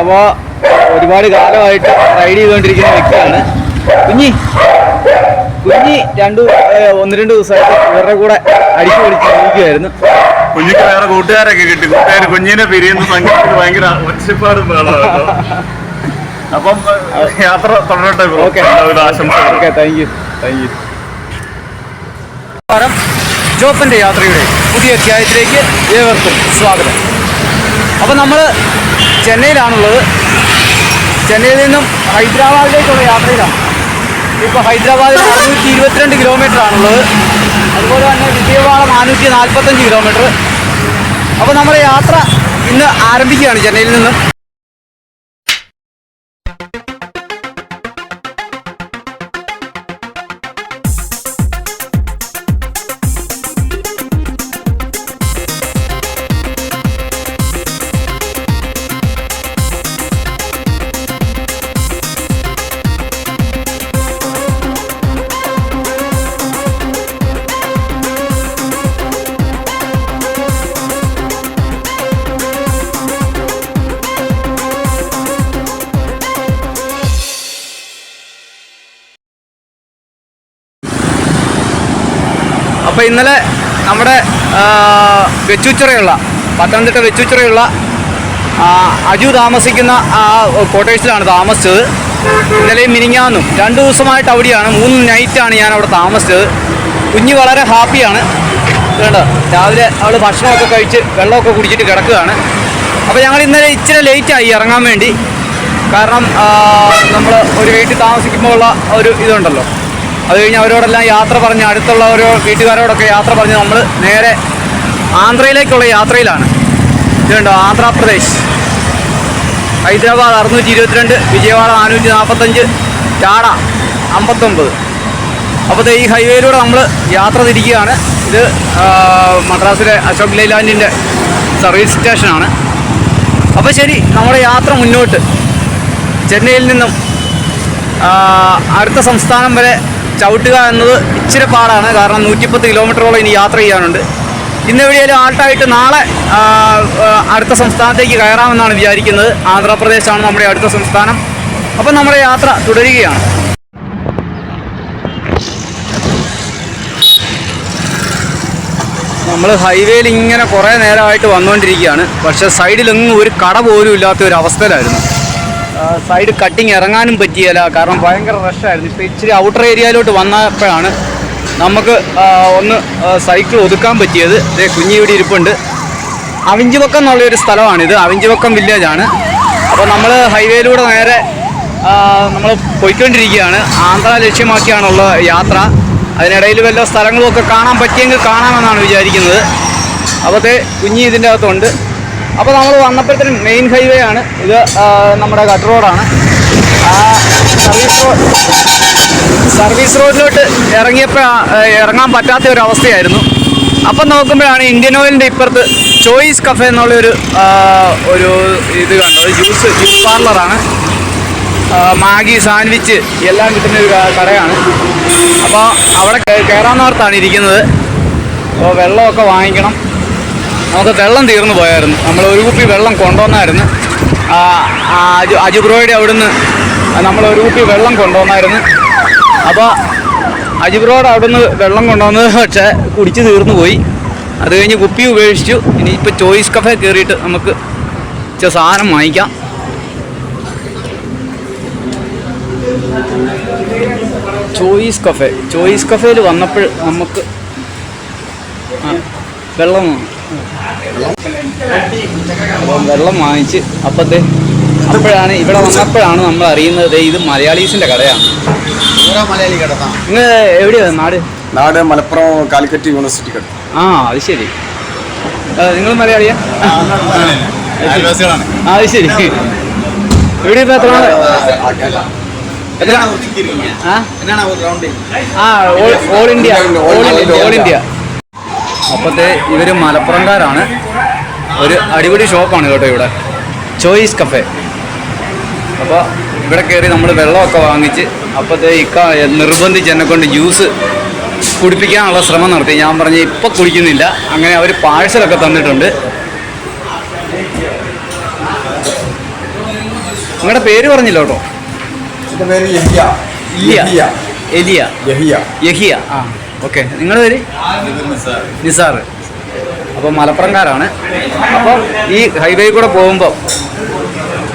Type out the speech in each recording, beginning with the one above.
അപ്പോൾ ഒരുപാട് കാലമായിട്ട് റൈഡ് ചെയ്തുകൊണ്ടിരിക്കുന്ന വ്യക്തിയാണ്. കുഞ്ഞി കുഞ്ഞി രണ്ടു ഒന്ന് രണ്ട് ദിവസമായിട്ട് ഇവരുടെ കൂടെ അടിച്ചു പിടിച്ച് ജീവിക്കുമായിരുന്നു കുഞ്ഞിക്ക് വേറെ കൂട്ടുകാരൊക്കെ കിട്ടി. കൂട്ടുകാർ കുഞ്ഞിനെ പിരിയുന്ന സംഘത്തിൽ ഭയങ്കര ഒച്ചപ്പാടും ബഹളമാണ് അപ്പം യാത്ര തുടരട്ടെ okay. Okay thank you thank you ജോപ്പന്റെ യാത്രയുടെ പുതിയ അധ്യായത്തിലേക്ക് ഏവർക്കും സ്വാഗതം. അപ്പോൾ നമ്മൾ ചെന്നൈയിലാണുള്ളത്. ചെന്നൈയിൽ നിന്നും ഹൈദരാബാദിലേക്കുള്ള യാത്രയിലാണ്. ഇപ്പോൾ ഹൈദരാബാദിൽ അറുന്നൂറ്റി ഇരുപത്തിരണ്ട് കിലോമീറ്റർ ആണുള്ളത് അതുപോലെ തന്നെ വിജയവാഡ നാനൂറ്റി നാൽപ്പത്തഞ്ച് കിലോമീറ്റർ. അപ്പോൾ നമ്മുടെ യാത്ര ഇന്ന് ആരംഭിക്കുകയാണ് ചെന്നൈയിൽ നിന്നും. ഇന്നലെ നമ്മുടെ വെച്ചുച്ചിറയുള്ള പത്തനംതിട്ട വെച്ചുച്ചിറയുള്ള അജു താമസിക്കുന്ന ആ കോട്ടേഴ്സിലാണ് താമസിച്ചത്. ഇന്നലെയും മിനിങ്ങാന്നും രണ്ട് ദിവസമായിട്ട് അവിടെയാണ് മൂന്ന് നൈറ്റാണ് ഞാൻ അവിടെ താമസിച്ചത്. കുഞ്ഞ് വളരെ ഹാപ്പിയാണ്. വേണ്ട രാവിലെ അവൾ ഭക്ഷണമൊക്കെ കഴിച്ച് വെള്ളമൊക്കെ കുടിച്ചിട്ട് കിടക്കുകയാണ്. അപ്പോൾ ഞങ്ങൾ ഇന്നലെ ഇച്ചിരി ലേറ്റായി ഇറങ്ങാൻ വേണ്ടി. കാരണം നമ്മൾ ഒരു വീട്ടിൽ താമസിക്കുമ്പോൾ ഉള്ള ഒരു ഇതുണ്ടല്ലോ. അത് കഴിഞ്ഞ് അവരോടെല്ലാം യാത്ര പറഞ്ഞ് അടുത്തുള്ള ഓരോ വീട്ടുകാരോടൊക്കെ യാത്ര പറഞ്ഞ് നമ്മൾ നേരെ ആന്ധ്രയിലേക്കുള്ള യാത്രയിലാണ്. ഇതുണ്ടോ ആന്ധ്രാപ്രദേശ് ഹൈദരാബാദ് അറുന്നൂറ്റി ഇരുപത്തിരണ്ട് വിജയവാഡ നാനൂറ്റി നാൽപ്പത്തഞ്ച് ചാട അമ്പത്തൊമ്പത്. അപ്പോൾ ഈ ഹൈവേയിലൂടെ നമ്മൾ യാത്ര തിരിക്കുകയാണ്. ഇത് മദ്രാസിലെ അശോക് ലൈലാൻഡിന്റെ സർവീസ് സ്റ്റേഷനാണ്. അപ്പോൾ ശരി നമ്മുടെ യാത്ര മുന്നോട്ട്. ചെന്നൈയിൽ നിന്നും അടുത്ത സംസ്ഥാനം വരെ ചവിട്ടുക എന്നത് ഇച്ചിരി പാടാണ്. കാരണം നൂറ്റിപ്പത്ത് കിലോമീറ്ററോളം ഇനി യാത്ര ചെയ്യാനുണ്ട്. ഇന്ന് എവിടെയാലും ആൾട്ടായിട്ട് നാളെ അടുത്ത സംസ്ഥാനത്തേക്ക് കയറാമെന്നാണ് വിചാരിക്കുന്നത്. ആന്ധ്രാപ്രദേശാണ് നമ്മുടെ അടുത്ത സംസ്ഥാനം. അപ്പം നമ്മുടെ യാത്ര തുടരുകയാണ്. നമ്മൾ ഹൈവേയിൽ ഇങ്ങനെ കുറേ നേരമായിട്ട് വന്നുകൊണ്ടിരിക്കുകയാണ്. പക്ഷേ സൈഡിലൊന്നും ഒരു കട പോലും ഇല്ലാത്ത ഒരു അവസ്ഥയിലായിരുന്നു. സൈഡ് കട്ടിങ് ഇറങ്ങാനും പറ്റിയല്ല. കാരണം ഭയങ്കര റഷായിരുന്നു ഇപ്പോൾ ഇച്ചിരി ഔട്ടർ ഏരിയയിലോട്ട് വന്നപ്പോഴാണ് നമുക്ക് ഒന്ന് സൈക്കിൾ ഒതുക്കാൻ പറ്റിയത്. ഇതേ കുഞ്ഞി ഇവിടെ ഇരിപ്പുണ്ട്. അവിഞ്ചുവക്കം എന്നുള്ളൊരു സ്ഥലമാണിത്. അവിഞ്ചിവക്കം വില്ലേജാണ് അപ്പോൾ നമ്മൾ ഹൈവേയിലൂടെ നേരെ നമ്മൾ പോയിക്കൊണ്ടിരിക്കുകയാണ്. ആന്ധ്ര ലക്ഷ്യമാക്കിയാണുള്ള യാത്ര. അതിനിടയിൽ വല്ല സ്ഥലങ്ങളുമൊക്കെ കാണാൻ പറ്റിയെങ്കിൽ കാണാമെന്നാണ് വിചാരിക്കുന്നത്. അപ്പോഴത്തെ കുഞ്ഞി ഇതിന്റെ അകത്തുണ്ട്. അപ്പോൾ നമ്മൾ വന്നപ്പോഴത്തേനും മെയിൻ ഹൈവേ ആണ്. ഇത് നമ്മുടെ കട്ട് റോഡാണ് ആ സർവീസ് റോഡ് സർവീസ് റോഡിലോട്ട് ഇറങ്ങിയപ്പോൾ ഇറങ്ങാൻ പറ്റാത്ത ഒരു അവസ്ഥയായിരുന്നു. അപ്പം നോക്കുമ്പോഴാണ് ഇന്ത്യൻ ഓയിലിന്റെ ഇപ്പുറത്ത് ചോയ്സ് കഫേ എന്നുള്ളൊരു ഒരു ഒരു ഇത് കണ്ടത്. ജ്യൂസ് ജ്യൂസ് പാർലറാണ് മാഗി സാൻഡ്വിച്ച് എല്ലാം കിട്ടുന്ന ഒരു കടയാണ്. അപ്പോൾ അവിടെ കേ- കയറാന്നോർത്താണ് ഇരിക്കുന്നത്. അപ്പോൾ വെള്ളമൊക്കെ വാങ്ങിക്കണം. നമുക്ക് വെള്ളം തീർന്നു പോയായിരുന്നു. നമ്മൾ ഒരു കുപ്പി വെള്ളം കൊണ്ടുവന്നായിരുന്നു. അജു അജുബ്രോയുടെ അവിടുന്ന് നമ്മൾ ഒരു കുപ്പി വെള്ളം കൊണ്ടുവന്നായിരുന്നു. അപ്പോൾ അജുബ്രോയുടെ അവിടുന്ന് വെള്ളം കൊണ്ടുവന്നത് പക്ഷേ കുടിച്ച് തീർന്നു പോയി. അത് കഴിഞ്ഞ് കുപ്പി ഉപേക്ഷിച്ചു. ഇനിയിപ്പോൾ ചോയ്സ് കഫേ കയറിയിട്ട് നമുക്ക് ഇച്ചിരി സാധനം വാങ്ങിക്കാം. Choice cafe. ചോയ്സ് കഫേയിൽ വന്നപ്പോൾ നമുക്ക് വെള്ളം വെള്ളം വാങ്ങിച്ച് അപ്പത്തെ അപ്പോഴാണ് ഇവിടെ വന്നപ്പോഴാണ് നമ്മൾ അറിയുന്നത് ദേ ഇത് മലയാളീസിന്റെ കടയാണ്. മലയാളി നിങ്ങൾ എവിടെയാണ് നാട്? നാട് മലപ്പുറം കാലിക്കറ്റ് യൂണിവേഴ്സിറ്റി കട. ആ അത് ശരി. നിങ്ങൾ മലയാളിയാ? അത് ശരി. ഇവിടെ ഇപ്പൊ എത്ര ആ all India. All India. All India. അപ്പോഴത്തെ ഇവർ മലപ്പുറംകാരാണ്. ഒരു അടിപൊളി ഷോപ്പാണ് കേട്ടോ ഇവിടെ. Choice Cafe. അപ്പോൾ ഇവിടെ കയറി നമ്മൾ വെള്ളമൊക്കെ വാങ്ങിച്ച് അപ്പോഴത്തെ ഇക്ക നിർബന്ധിച്ച് എന്നെ കൊണ്ട് ജ്യൂസ് കുടിപ്പിക്കാനുള്ള ശ്രമം നടത്തി. ഞാൻ പറഞ്ഞ് ഇപ്പം കുടിക്കുന്നില്ല. അങ്ങനെ അവർ പാഴ്സലൊക്കെ തന്നിട്ടുണ്ട്. നിങ്ങളുടെ പേര് പറഞ്ഞില്ല കേട്ടോ. എലിയ എലിയ യഹിയ. യഹിയ. ആ. ഓക്കെ. നിങ്ങൾ പേര്? നിസാർ. അപ്പോൾ മലപ്പുറംകാരാണ്. അപ്പോൾ ഈ ഹൈവേ കൂടെ പോകുമ്പോൾ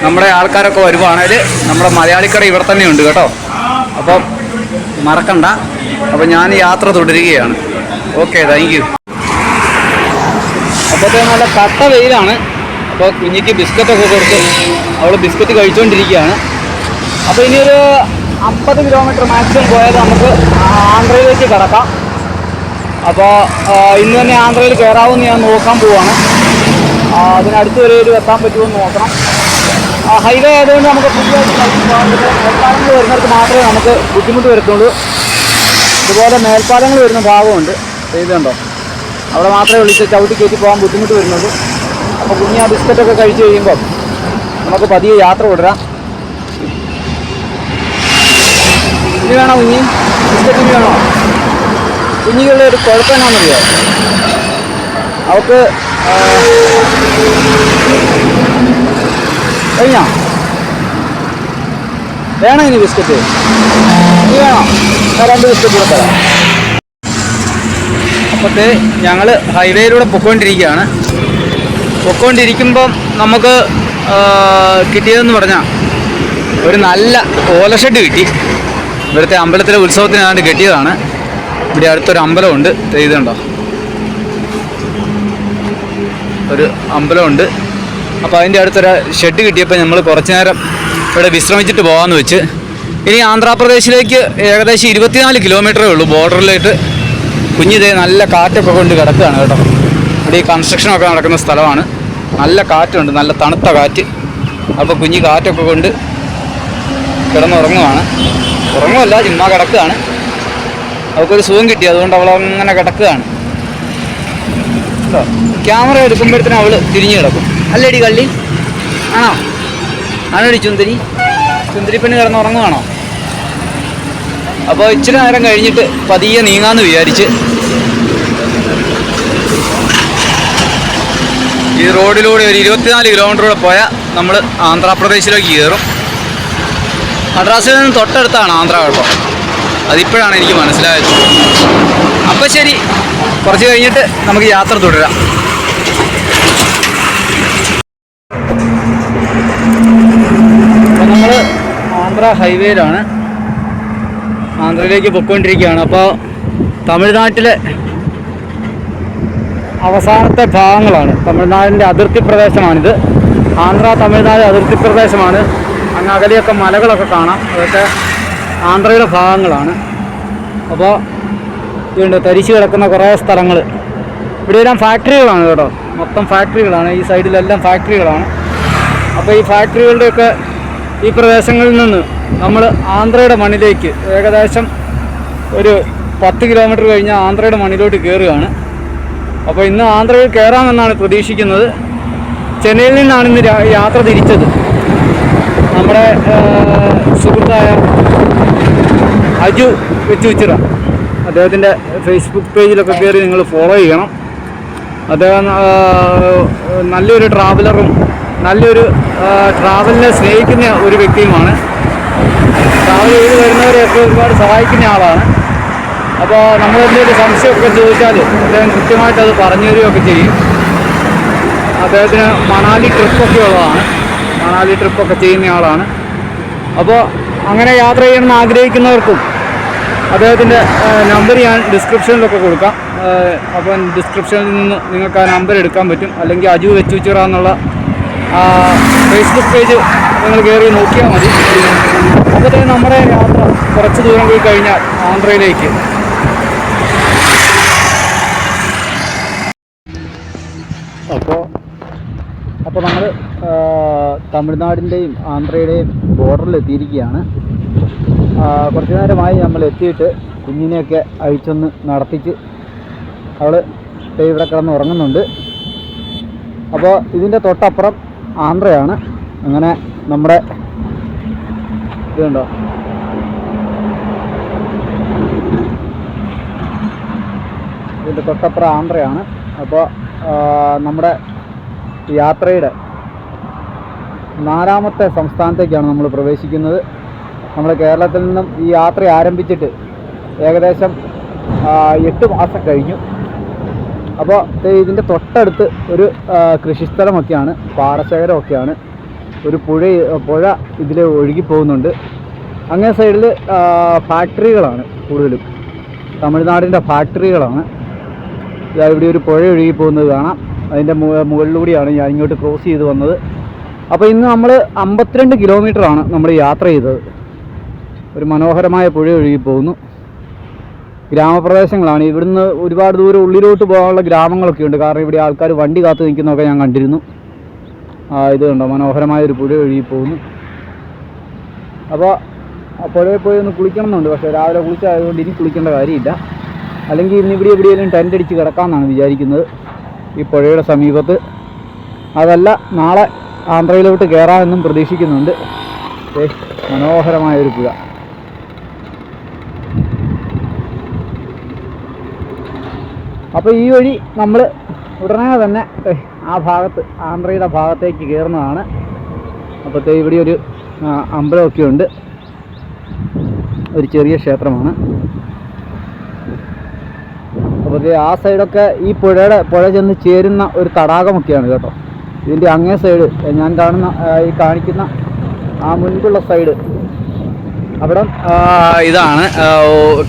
നമ്മുടെ ആൾക്കാരൊക്കെ വരുവാണെങ്കിൽ നമ്മുടെ മലയാളിക്കട ഇവിടെ തന്നെ ഉണ്ട് കേട്ടോ. അപ്പം മറക്കണ്ട. അപ്പോൾ ഞാൻ യാത്ര തുടരുകയാണ്. ഓക്കെ താങ്ക് യു അപ്പോഴത്തെ നല്ല കട്ട വെയിലാണ്. അപ്പോൾ കുഞ്ഞിക്ക് ബിസ്ക്കറ്റൊക്കെ കൊടുത്ത് അവൾ ബിസ്ക്കറ്റ് കഴിച്ചുകൊണ്ടിരിക്കുകയാണ് അപ്പോൾ ഇനിയൊരു അമ്പത് കിലോമീറ്റർ മാക്സിമം പോയാൽ നമുക്ക് ആന്ധ്രയിലേക്ക് കിടക്കാം. അപ്പോൾ ഇന്ന് തന്നെ ആന്ധ്രയിൽ കയറാവുമെന്ന് ഞാൻ നോക്കാൻ പോവാണ്. അതിനടുത്ത് വരെ ഒരു എത്താൻ എന്ന് നോക്കണം. ഹൈവേ ആയതുകൊണ്ട് നമുക്ക് മേൽപ്പാലങ്ങൾ വരുന്നവർക്ക് മാത്രമേ നമുക്ക് ബുദ്ധിമുട്ട് വരുത്തുള്ളൂ. ഇതുപോലെ മേൽപ്പാലങ്ങൾ വരുന്ന ഭാഗമുണ്ട്. ഇതുണ്ടോ? അവിടെ മാത്രമേ വിളിച്ച് ചവിട്ടി കയറ്റി പോകാൻ ബുദ്ധിമുട്ട് വരുന്നുള്ളൂ അപ്പോൾ കുഞ്ഞി ആ ബിസ്ക്കറ്റൊക്കെ കഴിച്ച് കഴിയുമ്പോൾ നമുക്ക് പതിയെ യാത്ര തുടരാം ഇനി വേണോ കുഞ്ഞി? ബിസ്ക്കറ്റ് ഇനി വേണോ? കുഞ്ഞിക്കുള്ള ഒരു കുഴപ്പം എന്നാണെന്നറിയോ അവൾക്ക് കഴിഞ്ഞോ? വേണോ ഇനി ബിസ്ക്കറ്റ്? ഇനി വേണോ? രണ്ട് ബിസ്ക്കറ്റ് കൂടെ തരാം. അപ്പോഴത്തെ ഞങ്ങൾ ഹൈവേയിലൂടെ പൊക്കോണ്ടിരിക്കുകയാണ്. പൊക്കോണ്ടിരിക്കുമ്പം നമുക്ക് കിട്ടിയതെന്ന് പറഞ്ഞാൽ ഒരു നല്ല ഓലഷെഡ് കിട്ടി. ഇവിടുത്തെ അമ്പലത്തിലെ ഉത്സവത്തിന് ഉത്സവത്തിനാണ്ട് കെട്ടിയതാണ്. ഇവിടെ അടുത്തൊരു അമ്പലമുണ്ട്. ഇതുണ്ടോ? ഒരു അമ്പലമുണ്ട്. അപ്പോൾ അതിന്റെ അടുത്തൊരു ഷെഡ് കിട്ടിയപ്പോൾ നമ്മൾ കുറച്ച് നേരം ഇവിടെ വിശ്രമിച്ചിട്ട് പോകാമെന്ന് വെച്ച്. ഇനി ആന്ധ്രാപ്രദേശിലേക്ക് ഏകദേശം ഇരുപത്തിനാല് കിലോമീറ്ററേ ഉള്ളൂ. ബോർഡറിലേക്ക് കുഞ്ഞിതേ നല്ല കാറ്റൊക്കെ കൊണ്ട് കിടക്കുകയാണ് കേട്ടോ. ഇവിടെ ഈ കൺസ്ട്രക്ഷനൊക്കെ നടക്കുന്ന സ്ഥലമാണ്. നല്ല കാറ്റുണ്ട്. നല്ല തണുത്ത കാറ്റ്. അപ്പോൾ കുഞ്ഞി കാറ്റൊക്കെ കൊണ്ട് കിടന്നുറങ്ങുവാണ്. ഉറങ്ങുമല്ല ചുമ്മാ കിടക്കുകയാണ്. അവൾക്കൊരു സുഖം കിട്ടി അതുകൊണ്ട് അവൾ അങ്ങനെ കിടക്കുകയാണ്. ക്യാമറ എടുക്കുമ്പോഴത്തേനും അവൾ തിരിഞ്ഞു കിടക്കും. അല്ലേടി കള്ളി? ആണോ? ആണോടി ചുന്തിരി? പെണ്ണ് കിടന്ന് ഉറങ്ങുവാണോ അപ്പോൾ ഇച്ചിരി നേരം കഴിഞ്ഞിട്ട് പതിയെ നീങ്ങാന്ന് വിചാരിച്ച് ഈ റോഡിലൂടെ ഒരു ഇരുപത്തിനാല് കിലോമീറ്ററൂടെ പോയാൽ നമ്മൾ ആന്ധ്രാപ്രദേശിലേക്ക് കയറും. മദ്രാസിൽ നിന്ന് തൊട്ടടുത്താണ് ആന്ധ്ര കേട്ടോ. അതിപ്പോഴാണ് എനിക്ക് മനസ്സിലായത്. അപ്പം ശരി കുറച്ച് കഴിഞ്ഞിട്ട് നമുക്ക് യാത്ര തുടരാം. അപ്പോൾ നമ്മൾ ആന്ധ്ര ഹൈവേയിലാണ് ആന്ധ്രയിലേക്ക് പൊയ്ക്കൊണ്ടിരിക്കുകയാണ്. അപ്പോൾ തമിഴ്നാട്ടിലെ അവസാനത്തെ ഭാഗങ്ങളാണ്. തമിഴ്നാടിന്റെ അതിർത്തി പ്രദേശമാണിത്. ആന്ധ്ര തമിഴ്നാട് അതിർത്തി പ്രദേശമാണ്. അങ്ങ് അകലെയൊക്കെ മലകളൊക്കെ കാണാം. അതൊക്കെ ആന്ധ്രയുടെ ഭാഗങ്ങളാണ്. അപ്പോൾ ഇതുണ്ട് തരിച്ചു കിടക്കുന്ന കുറേ സ്ഥലങ്ങൾ ഇവിടെയെല്ലാം ഫാക്ടറികളാണ് കേട്ടോ. മൊത്തം ഫാക്ടറികളാണ്. ഈ സൈഡിലെല്ലാം ഫാക്ടറികളാണ്. അപ്പോൾ ഈ ഫാക്ടറികളുടെയൊക്കെ ഈ പ്രദേശങ്ങളിൽ നിന്ന് നമ്മൾ ആന്ധ്രയുടെ മണ്ണിലേക്ക് ഏകദേശം ഒരു പത്ത് കിലോമീറ്റർ കഴിഞ്ഞാൽ ആന്ധ്രയുടെ മണ്ണിലോട്ട് കയറുകയാണ് അപ്പോൾ ഇന്ന് ആന്ധ്രയിൽ കയറാമെന്നാണ് പ്രതീക്ഷിക്കുന്നത്. ചെന്നൈയിൽ നിന്നാണ് ഇന്ന് യാത്ര തിരിച്ചത്. നമ്മുടെ സുഹൃത്തായ അജു വെച്ചുച്ചിറ അദ്ദേഹത്തിന്റെ ഫേസ്ബുക്ക് പേജിലൊക്കെ കയറി നിങ്ങൾ ഫോളോ ചെയ്യണം. അദ്ദേഹം നല്ലൊരു ട്രാവലറും നല്ലൊരു ട്രാവലിനെ സ്നേഹിക്കുന്ന ഒരു വ്യക്തിയുമാണ്. ട്രാവൽ ചെയ്ത് വരുന്നവരെയൊക്കെ ഒരുപാട് സഹായിക്കുന്ന ആളാണ്. അപ്പോൾ നമ്മൾ എന്തെങ്കിലും സംശയമൊക്കെ ചോദിച്ചാൽ അദ്ദേഹം കൃത്യമായിട്ട് അത് പറഞ്ഞു തരികയൊക്കെ ചെയ്യും. അദ്ദേഹത്തിന് മണാലി ട്രിപ്പൊക്കെ ഉള്ളതാണ്. മണാലി ട്രിപ്പൊക്കെ ചെയ്യുന്ന ആളാണ്. അപ്പോൾ അങ്ങനെ യാത്ര ചെയ്യണമെന്ന് ആഗ്രഹിക്കുന്നവർക്കും അദ്ദേഹത്തിന്റെ നമ്പർ ഞാൻ ഡിസ്ക്രിപ്ഷനിലൊക്കെ കൊടുക്കാം. അപ്പം ഡിസ്ക്രിപ്ഷനിൽ നിന്ന് നിങ്ങൾക്ക് ആ നമ്പർ എടുക്കാൻ പറ്റും. അല്ലെങ്കിൽ അജു വെച്ചുച്ചിറ എന്നുള്ള ഫേസ്ബുക്ക് പേജ് നിങ്ങൾ കയറി നോക്കിയാൽ മതി. അപ്പോൾ നമ്മുടെ യാത്ര കുറച്ച് ദൂരം പോയി കഴിഞ്ഞാൽ ആന്ധ്രയിലേക്ക്. അപ്പോൾ അപ്പോൾ നമ്മൾ തമിഴ്നാടിന്റെയും ആന്ധ്രയുടെയും ബോർഡറിൽ എത്തിയിരിക്കുകയാണ് കുറച്ച് നേരമായി നമ്മൾ എത്തിയിട്ട് കുഞ്ഞിനെയൊക്കെ അഴിച്ചൊന്ന് നടത്തിച്ച് അവൾ ഇവിടെ കിടന്ന് ഉറങ്ങുന്നുണ്ട്. അപ്പോൾ ഇതിന്റെ തൊട്ടപ്പുറം ആന്ധ്രയാണ്. അങ്ങനെ നമ്മുടെ ഇതുണ്ടോ? ഇതിന്റെ തൊട്ടപ്പുറം ആന്ധ്രയാണ്. അപ്പോൾ നമ്മുടെ യാത്രയുടെ നാലാമത്തെ സംസ്ഥാനത്തേക്കാണ് നമ്മൾ പ്രവേശിക്കുന്നത്. നമ്മൾ കേരളത്തിൽ നിന്നും ഈ യാത്ര ആരംഭിച്ചിട്ട് ഏകദേശം എട്ട് മാസം കഴിഞ്ഞു. അപ്പോൾ ഇതിന്റെ തൊട്ടടുത്ത് ഒരു കൃഷിസ്ഥലമൊക്കെയാണ് പാടശേഖരമൊക്കെയാണ്. ഒരു പുഴ പുഴ ഇതിൽ ഒഴുകി പോകുന്നുണ്ട്. അങ്ങേ സൈഡിൽ ഫാക്ടറികളാണ് കൂടുതലും. തമിഴ്നാടിന്റെ ഫാക്ടറികളാണ്. ഇവിടെ ഒരു പുഴ ഒഴുകി പോകുന്നത് കാണാം. അതിന്റെ മുകളിലൂടെയാണ് ഞാൻ ഇങ്ങോട്ട് ക്രോസ് ചെയ്ത് വന്നത്. അപ്പോൾ ഇന്ന് നമ്മൾ അമ്പത്തിരണ്ട് കിലോമീറ്ററാണ് നമ്മൾ യാത്ര ചെയ്തത്. ഒരു മനോഹരമായ പുഴ ഒഴുകി പോകുന്നു. ഗ്രാമപ്രദേശങ്ങളാണ്. ഇവിടുന്ന് ഒരുപാട് ദൂരം ഉള്ളിലോട്ട് പോകാനുള്ള ഗ്രാമങ്ങളൊക്കെ ഉണ്ട്. കാരണം ഇവിടെ ആൾക്കാർ വണ്ടി കാത്തു നിൽക്കുന്നതൊക്കെ ഞാൻ കണ്ടിരുന്നു. ആ ഇത് കണ്ടോ? മനോഹരമായ ഒരു പുഴ ഒഴുകി പോകുന്നു. അപ്പോൾ പുഴയിൽ പോയി ഒന്ന് കുളിക്കണം എന്നുണ്ട് പക്ഷേ രാവിലെ കുളിച്ചായതുകൊണ്ട് ഇനി കുളിക്കേണ്ട കാര്യമില്ല. അല്ലെങ്കിൽ ഇന്ന് ഇവിടെ എവിടെയെങ്കിലും ടെന്റ് അടിച്ച് കിടക്കാമെന്നാണ് വിചാരിക്കുന്നത് ഈ പുഴയുടെ സമീപത്ത്. അതല്ല നാളെ ആന്ധ്രയിലോട്ട് കയറാമെന്നും പ്രതീക്ഷിക്കുന്നുണ്ട്. മനോഹരമായ ഒരു പുഴ. അപ്പോൾ ഈ വഴി നമ്മൾ ഉടനെ തന്നെ ആ ഭാഗത്ത് ആന്ധ്രയുടെ ഭാഗത്തേക്ക് കയറുന്നതാണ് അപ്പോഴത്തെ ഇവിടെ ഒരു അമ്പലമൊക്കെ ഉണ്ട്. ഒരു ചെറിയ ക്ഷേത്രമാണ്. അപ്പോൾ ദേ ആ സൈഡൊക്കെ ഈ പുഴയുടെ പുഴ ചെന്ന് ചേരുന്ന ഒരു തടാകമൊക്കെയാണ് കേട്ടോ. ഇതിന്റെ അങ്ങേ സൈഡ് ഞാൻ കാണുന്ന ഈ കാണിക്കുന്ന ആ മുൻപുള്ള സൈഡ് അവിടെ ഇതാണ്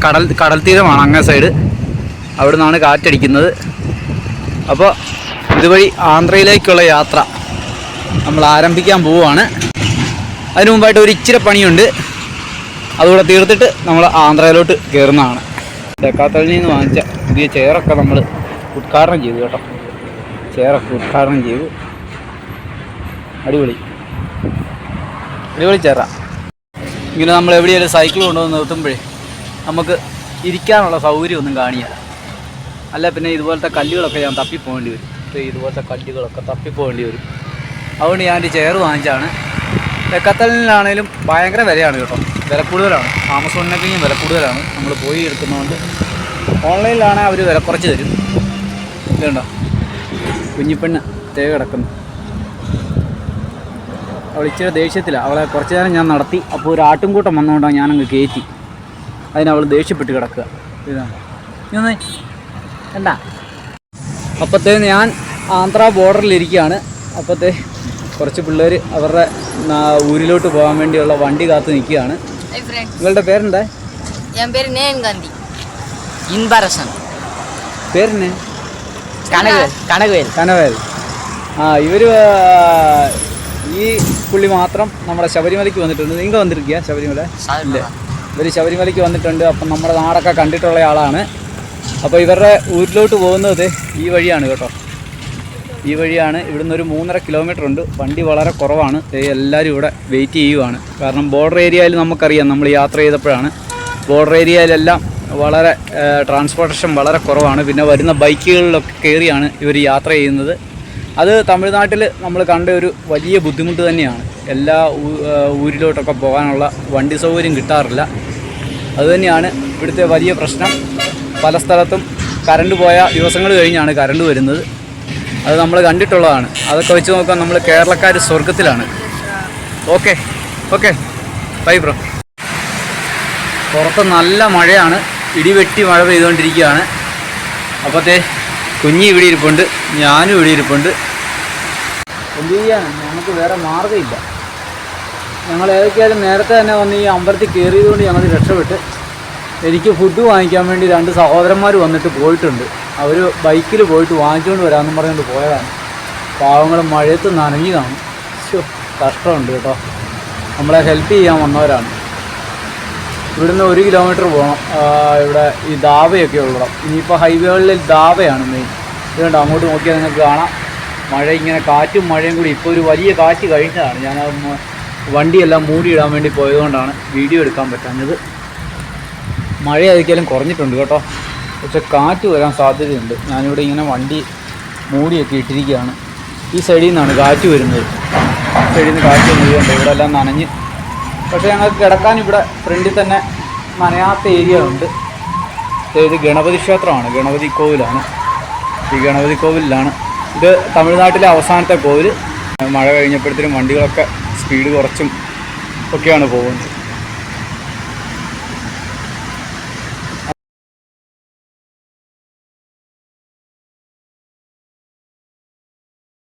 കടൽ കടൽ തീരമാണ് അങ്ങേ സൈഡ് അവിടെ നിന്നാണ് കാറ്റടിക്കുന്നത്. അപ്പോൾ ഇതുവഴി ആന്ധ്രയിലേക്കുള്ള യാത്ര നമ്മൾ ആരംഭിക്കാൻ പോവുകയാണ്. അതിനു മുമ്പായിട്ട് ഒരു ഇച്ചിരി പണിയുണ്ട്. അതുകൂടെ തീർത്തിട്ട് നമ്മൾ ആന്ധ്രയിലോട്ട് കയറുന്നതാണ്. തെക്കാത്തളിൽ നിന്ന് വാങ്ങിച്ച പുതിയ ചെയറൊക്കെ നമ്മൾ ഉദ്ഘാടനം ചെയ്തു കേട്ടോ. ചെയറൊക്കെ ഉദ്ഘാടനം ചെയ്തു. അടിപൊളി. അടിപൊളി ചേറ. ഇങ്ങനെ നമ്മൾ എവിടെയെങ്കിലും സൈക്കിൾ കൊണ്ടുവന്ന് നിർത്തുമ്പോഴേ നമുക്ക് ഇരിക്കാനുള്ള സൗകര്യമൊന്നും കാണില്ല. അല്ല പിന്നെ ഇതുപോലത്തെ കല്ലുകളൊക്കെ ഞാൻ തപ്പിപ്പോകേണ്ടി വരും. ഇതുപോലത്തെ കല്ലുകളൊക്കെ തപ്പിപ്പോകേണ്ടി വരും. അതുകൊണ്ട് ഞാൻ ഒരു ചെയർ വാങ്ങിച്ചാണ്. തെക്കത്തലിനാണേലും ഭയങ്കര വിലയാണ് കേട്ടോ. വില കൂടുതലാണ്. ആമസോണിനൊക്കെയും വില കൂടുതലാണ്. നമ്മൾ പോയി എടുക്കുന്നതുകൊണ്ട് ഓൺലൈനിലാണെങ്കിൽ അവർ വില കുറച്ച് തരും. ഇതുണ്ടോ? കുഞ്ഞിപ്പെണ്ണ് തേ കിടക്കുന്നു അവൾ ഇച്ചിരി ദേഷ്യത്തില്ല അവളെ കുറച്ച് നേരം ഞാൻ നടത്തി. അപ്പോൾ ഒരു ആട്ടുംകൂട്ടം വന്നുകൊണ്ടാണ് ഞാനങ്ങ് കയറ്റി അതിനവൾ ദേഷ്യപ്പെട്ട് കിടക്കുക. ഇതാണ് എന്താ അപ്പോഴത്തേന് ഞാൻ ആന്ധ്ര ബോർഡറിലിരിക്കുകയാണ് അപ്പോഴത്തെ കുറച്ച് പിള്ളേർ അവരുടെ ഊരിലോട്ട് പോകാൻ വേണ്ടിയുള്ള വണ്ടി കാത്തു നിൽക്കുകയാണ്. നിങ്ങളുടെ പേരെന്താ? ഞാൻ പേര് നേൻ ഇൻബരസൻ ഇൻബറസൻ കനകവേൽ. കനകവേൽ. കനകവേൽ. ആ ഇവർ ഈ പുള്ളി മാത്രം നമ്മുടെ ശബരിമലയ്ക്ക് വന്നിട്ടുണ്ട്. നിങ്ങൾ വന്നിരിക്കുക ശബരിമല? ഇല്ല? ഇവർ ശബരിമലയ്ക്ക് വന്നിട്ടുണ്ട്. അപ്പം നമ്മുടെ നാടൊക്കെ കണ്ടിട്ടുള്ള ആളാണ്. അപ്പോൾ ഇവരുടെ ഊരിലോട്ട് പോകുന്നത് ഈ വഴിയാണ് കേട്ടോ. ഈ വഴിയാണ്. ഇവിടുന്ന് ഒരു മൂന്നര കിലോമീറ്റർ ഉണ്ട്. വണ്ടി വളരെ കുറവാണ്. എല്ലാവരും ഇവിടെ വെയിറ്റ് ചെയ്യുവാണ്. കാരണം ബോർഡർ ഏരിയയിൽ നമുക്കറിയാം നമ്മൾ യാത്ര ചെയ്തപ്പോഴാണ്. ബോർഡർ ഏരിയയിലെല്ലാം വളരെ ട്രാൻസ്പോർട്ടേഷൻ വളരെ കുറവാണ്. പിന്നെ വരുന്ന ബൈക്കുകളിലൊക്കെ കയറിയാണ് ഇവർ യാത്ര ചെയ്യുന്നത്. അത് തമിഴ്നാട്ടിൽ നമ്മൾ കണ്ട ഒരു വലിയ ബുദ്ധിമുട്ട് തന്നെയാണ്. എല്ലാ ഊരിലോട്ടൊക്കെ പോകാനുള്ള വണ്ടി സൗകര്യം കിട്ടാറില്ല. അതുതന്നെയാണ് ഇവിടുത്തെ വലിയ പ്രശ്നം. പല സ്ഥലത്തും കറണ്ട് പോയ ദിവസങ്ങൾ കഴിഞ്ഞാണ് കറണ്ട് വരുന്നത്. അത് നമ്മൾ കണ്ടിട്ടുള്ളതാണ്. അതൊക്കെ വെച്ച് നോക്കാൻ നമ്മൾ കേരളക്കാർ സ്വർഗത്തിലാണ് ഓക്കെ ഓക്കെ. Bye bro. പുറത്ത് നല്ല മഴയാണ്. ഇടിവെട്ടി മഴ പെയ്തുകൊണ്ടിരിക്കുകയാണ്. അപ്പോഴത്തെ കുഞ്ഞി ഇവിടെ ഇരിപ്പുണ്ട്. ഞാനും ഇവിടെ ഇരിപ്പുണ്ട്. എന്ത് ചെയ്യാനാണ് ഞങ്ങൾക്ക് വേറെ മാർഗമില്ല. ഞങ്ങൾ ഏതൊക്കെയായാലും നേരത്തെ തന്നെ വന്ന് ഈ അമ്പലത്തിൽ കയറിയതുകൊണ്ട് ഞങ്ങൾ രക്ഷപ്പെട്ട് എനിക്ക് ഫുഡ് വാങ്ങിക്കാൻ വേണ്ടി രണ്ട് സഹോദരന്മാർ വന്നിട്ട് പോയിട്ടുണ്ട്. അവർ ബൈക്കിൽ പോയിട്ട് വാങ്ങിച്ചുകൊണ്ട് വരാമെന്ന് പറഞ്ഞുകൊണ്ട് പോയതാണ്. പാവങ്ങൾ മഴയത്ത് നനഞ്ഞു കാണും. ശ്ശോ, കഷ്ടമുണ്ട് കേട്ടോ. നമ്മളെ ഹെൽപ്പ് ചെയ്യാൻ വന്നവരാണ്. ഇവിടുന്ന് ഒരു കിലോമീറ്റർ പോകണം ഇവിടെ ഈ ദാവയൊക്കെ ഉള്ളതാണ് ഇനിയിപ്പോൾ ഹൈവേകളിൽ ദാവയാണ് മെയിൻ ഇതുകൊണ്ട് അങ്ങോട്ട് നോക്കിയാൽ നിങ്ങൾക്ക് കാണാം. മഴ ഇങ്ങനെ കാറ്റും മഴയും കൂടി ഇപ്പോൾ ഒരു വലിയ കാറ്റ് കഴിഞ്ഞതാണ്. ഞാൻ വണ്ടിയെല്ലാം മൂടിയിടാൻ വേണ്ടി പോയതുകൊണ്ടാണ് വീഡിയോ എടുക്കാൻ പറ്റാഞ്ഞത്. മഴ ഏതൊക്കെയാലും കുറഞ്ഞിട്ടുണ്ട് കേട്ടോ. പക്ഷെ കാറ്റ് വരാൻ സാധ്യതയുണ്ട്. ഞാനിവിടെ ഇങ്ങനെ വണ്ടി മൂടിയൊക്കെ ഇട്ടിരിക്കുകയാണ്. ഈ സൈഡിൽ നിന്നാണ് കാറ്റ് വരുന്നത്. സൈഡിൽ നിന്ന് കാറ്റ് വരുന്നുണ്ട് ഇവിടെ എല്ലാം നനഞ്ഞ്. പക്ഷേ ഞങ്ങൾക്ക് കിടക്കാൻ ഇവിടെ ഫ്രണ്ടിൽ തന്നെ നനയാത്ത ഏരിയ ഉണ്ട്. അതായത് ഗണപതി ക്ഷേത്രമാണ്. ഗണപതി കോവിലാണ്. ഈ ഗണപതി കോവിലാണ് ഇത് തമിഴ്നാട്ടിലെ അവസാനത്തെ കോവിൽ മഴ കഴിഞ്ഞപ്പോഴത്തേനും വണ്ടികളൊക്കെ സ്പീഡ് കുറച്ചും ഒക്കെയാണ് പോകുന്നത്.